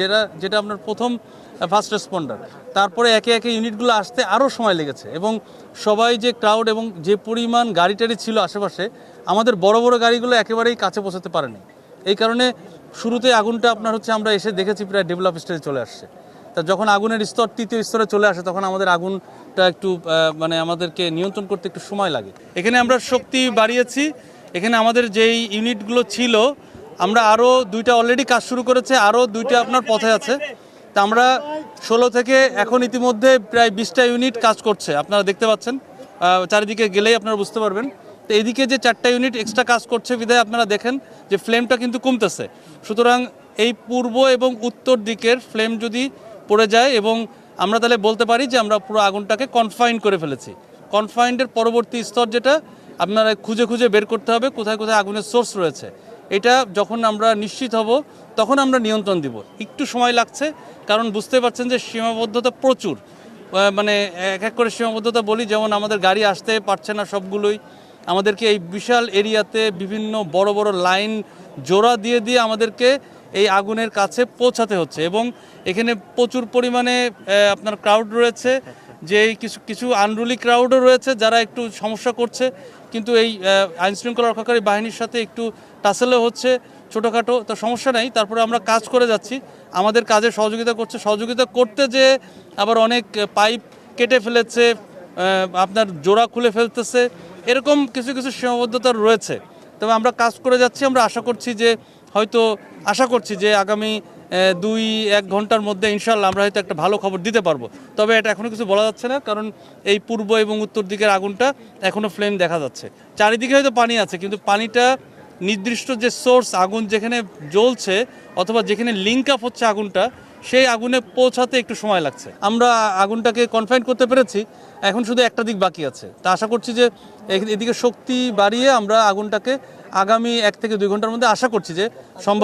যেটা যেটা আপনার প্রথম ফার্স্ট রেসপন্ডার তারপরে একে একে ইউনিটগুলো আসতে আরও সময় লেগেছে এবং সবাই যে ক্রাউড এবং যে পরিমাণ গাড়ি টাড়ি ছিল আশেপাশে, আমাদের বড় বড় গাড়িগুলো একেবারেই কাছে পৌঁছাতে পারেনি। এই কারণে শুরুতে আগুনটা আপনার হচ্ছে আমরা এসে দেখেছি প্রায় ডেভেলপ স্টেজে চলে আসছে। তা যখন আগুনের স্তর, তৃতীয় স্তরে চলে আসে, তখন আমাদের আগুনটা একটু মানে আমাদেরকে নিয়ন্ত্রণ করতে একটু সময় লাগে। এখানে আমরা শক্তি বাড়িয়েছি। এখানে আমাদের যেই ইউনিটগুলো ছিল আমরা আরও দুইটা অলরেডি কাজ শুরু করেছে আরও দুইটা আপনার পথে আছে। তা আমরা ষোলো থেকে এখন ইতিমধ্যে প্রায় বিশটা ইউনিট কাজ করছে, আপনারা দেখতে পাচ্ছেন। চারিদিকে গেলেই আপনারা বুঝতে পারবেন। তো এদিকে যে চারটা ইউনিট এক্সট্রা কাজ করছে বিধায় আপনারা দেখেন যে ফ্লেমটা কিন্তু কমতেছে। সুতরাং এই পূর্ব এবং উত্তর দিকের ফ্লেম যদি পড়ে যায় এবং আমরা তাহলে বলতে পারি যে আমরা পুরো আগুনটাকে কনফাইন করে ফেলেছি। কনফাইন্ডের পরবর্তী স্তর যেটা, আপনারা খুঁজে খুঁজে বের করতে হবে কোথায় কোথায় আগুনের সোর্স রয়েছে। এটা যখন আমরা নিশ্চিত হব, তখন আমরা নিয়ন্ত্রণ দিব। একটু সময় লাগছে, কারণ বুঝতে পারছেন যে সীমাবদ্ধতা প্রচুর। মানে এক এক করে সীমাবদ্ধতা বলি, যেমন আমাদের গাড়ি আসতে পারছে না সবগুলোই। আমাদেরকে এই বিশাল এরিয়াতে বিভিন্ন বড় বড় লাইন জোড়া দিয়ে দিয়ে আমাদেরকে এই আগুনের কাছে পৌঁছাতে হচ্ছে। এবং এখানে প্রচুর পরিমাণে আপনার ক্রাউড রয়েছে। যে এই কিছু কিছু আনরুলি ক্রাউডও রয়েছে যারা একটু সমস্যা করছে। কিন্তু এই আইনশৃঙ্খলা রক্ষাকারী বাহিনীর সাথে একটু টাসেলও হচ্ছে ছোটোখাটো, তো সমস্যা নেই। তারপরে আমরা কাজ করে যাচ্ছি। আমাদের কাজে সহযোগিতা করছে। সহযোগিতা করতে যে আবার অনেক পাইপ কেটে ফেলেছে আপনার জোড়া খুলে ফেলতেছে, এরকম কিছু কিছু সীমাবদ্ধতা রয়েছে। তবে আমরা কাজ করে যাচ্ছি। আমরা আশা করছি যে হয়তো আশা করছি যে আগামী দুই, এক ঘণ্টার মধ্যে ইনশাল্লাহ আমরা হয়তো একটা ভালো খবর দিতে পারব। তবে এটা এখনও কিছু বলা যাচ্ছে না, কারণ এই পূর্ব এবং উত্তর দিকের আগুনটা এখনও ফ্লেম দেখা যাচ্ছে। চারিদিকে হয়তো পানি আছে, কিন্তু পানিটা নির্দিষ্ট যে সোর্স আগুন যেখানে জ্বলছে অথবা যেখানে লিঙ্ক আপ হচ্ছে আগুনটা সেই আগুনে পৌঁছাতে একটু সময় লাগছে। আমরা আগুনটাকে কনফাইন করতে পেরেছি, এখন শুধু একটা দিক বাকি আছে। তা আশা করছি যে এদিকে শক্তি বাড়িয়ে আমরা আগুনটাকে আগামী এক থেকে দুই ঘণ্টার মধ্যে আশা করছি যে সম্ভব